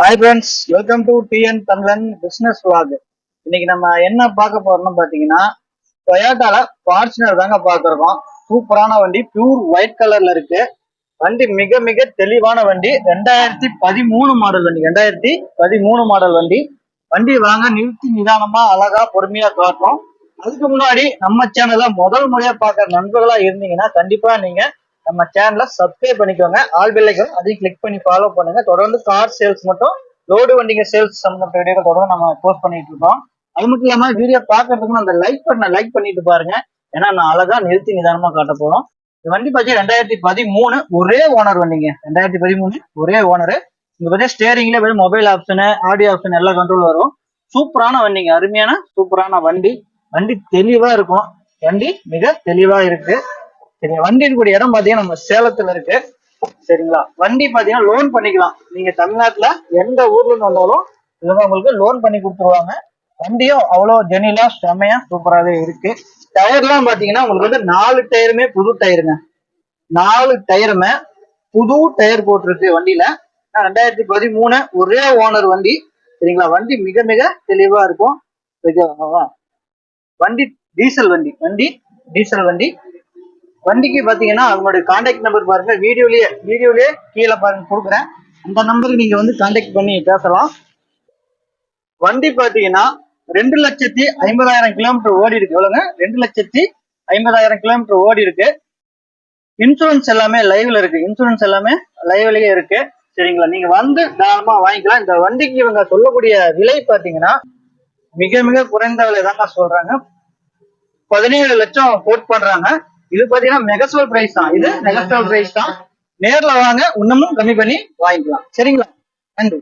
Hi friends welcome to TN Tamizhan business vlog இன்னைக்கு நம்ம என்ன பார்க்க போறோம்னு பாத்தீங்கன்னா டொயாட்டால ஃபார்ச்சுனர் தாங்க பார்த்துருக்கோம். சூப்பரான வண்டி பியூர் ஒயிட் கலர்ல இருக்கு. வண்டி மிக மிக தெளிவான வண்டி ரெண்டாயிரத்தி பதிமூணு மாடல் வண்டி ரெண்டாயிரத்தி பதிமூணு மாடல் வண்டி. வண்டி வாங்க நிறுத்தி நிதானமா அழகா பொறுமையா காட்டுறோம். அதுக்கு முன்னாடி நம்ம சேனலை முதல் முறையா பார்க்குற நண்பர்களா இருந்தீங்கன்னா கண்டிப்பா நீங்க நம்ம சேனலை சப்ஸ்கிரைப் பண்ணிக்கோங்க. ஆல் பெல்லைக்கும் அதையும் கிளிக் பண்ணி ஃபாலோ பண்ணுங்க. தொடர்ந்து கார் சேல்ஸ் மட்டும் லோடு வண்டிங்க சேல்ஸ் சம்பந்தப்பட்ட வீடியோ தொடர்ந்து நம்ம போஸ்ட் பண்ணிட்டு இருக்கோம். அது மட்டும் இல்லாம வீடியோ பாக்குறதுக்கு அந்த லைக் பண்ண லைக் பண்ணிட்டு பாருங்க. ஏன்னா நான் அழகா நிறுத்தி நிதானமா காட்ட போறோம். இந்த வண்டி பார்த்தீங்கன்னா ரெண்டாயிரத்தி பதிமூணு ஒரே ஓனர் வண்டிங்க. ரெண்டாயிரத்தி பதிமூணு ஒரே ஓனர் இங்க பார்த்தீங்கன்னா ஸ்டேரிங்ல வெறும் மொபைல் ஆப்ஷனு ஆடியோ ஆப்ஷன் எல்லா கண்ட்ரோல் வரும். சூப்பரான வண்டிங்க. அருமையான சூப்பரான வண்டி. வண்டி தெளிவா இருக்கும். வண்டி மிக தெளிவா இருக்கு. சரிங்க வண்டி இருக்கக்கூடிய இடம் பாத்தீங்கன்னா நம்ம சேலத்துல இருக்கு. சரிங்களா? வண்டி பாத்தீங்கன்னா லோன் பண்ணிக்கலாம். நீங்க தமிழ்நாட்டுல எந்த ஊர்ல இருந்து வந்தாலும் இவங்க உங்களுக்கு லோன் பண்ணி கொடுத்துருவாங்க. வண்டியும் அவ்வளவு ஜெனிலா செமையா சூப்பராகவே இருக்கு. டயர்லாம் பாத்தீங்கன்னா உங்களுக்கு வந்து நாலு டயருமே புது டயருங்க நாலு டயருமே புது டயர் போட்டிருக்கு வண்டியில. ரெண்டாயிரத்தி பதிமூணு ஒரே ஓனர் வண்டி. சரிங்களா? வண்டி மிக மிக தெளிவா இருக்கும். வண்டி டீசல் வண்டி. வண்டி டீசல் வண்டி. வண்டிக்கு பார்த்தீங்கன்னா அவங்களுடைய கான்டாக்ட் நம்பர் பாருங்க. வீடியோலயே வீடியோலயே கீழே பாருங்க கொடுக்குறேன். அந்த நம்பருக்கு நீங்க வந்து கான்டாக்ட் பண்ணி பேசலாம். வண்டி பார்த்தீங்கன்னா ரெண்டு லட்சத்தி ஐம்பதாயிரம் கிலோமீட்டர் ஓடி இருக்கு. எவ்வளவுங்க? ரெண்டு லட்சத்தி ஐம்பதாயிரம் கிலோமீட்டர் ஓடி இருக்கு. இன்சூரன்ஸ் எல்லாமே லைவ்ல இருக்கு. இன்சூரன்ஸ் எல்லாமே லைவ்லயே இருக்கு. சரிங்களா? நீங்க வந்து தாராளமா வாங்கிக்கலாம். இந்த வண்டிக்கு இவங்க சொல்லக்கூடிய விலை பாத்தீங்கன்னா மிக மிக குறைந்த விலை தாங்க சொல்றாங்க. பதினேழு லட்சம் கோட் பண்றாங்க. இது பாத்தீங்கன்னா மெகஸ்டோல் பிரைஸ் தான். இது மெகஸ்டோல் பிரைஸ் தான். நேர்ல வாங்க இன்னமும் கம்மி பண்ணி வாங்கிக்கலாம். சரிங்களா? நன்றி.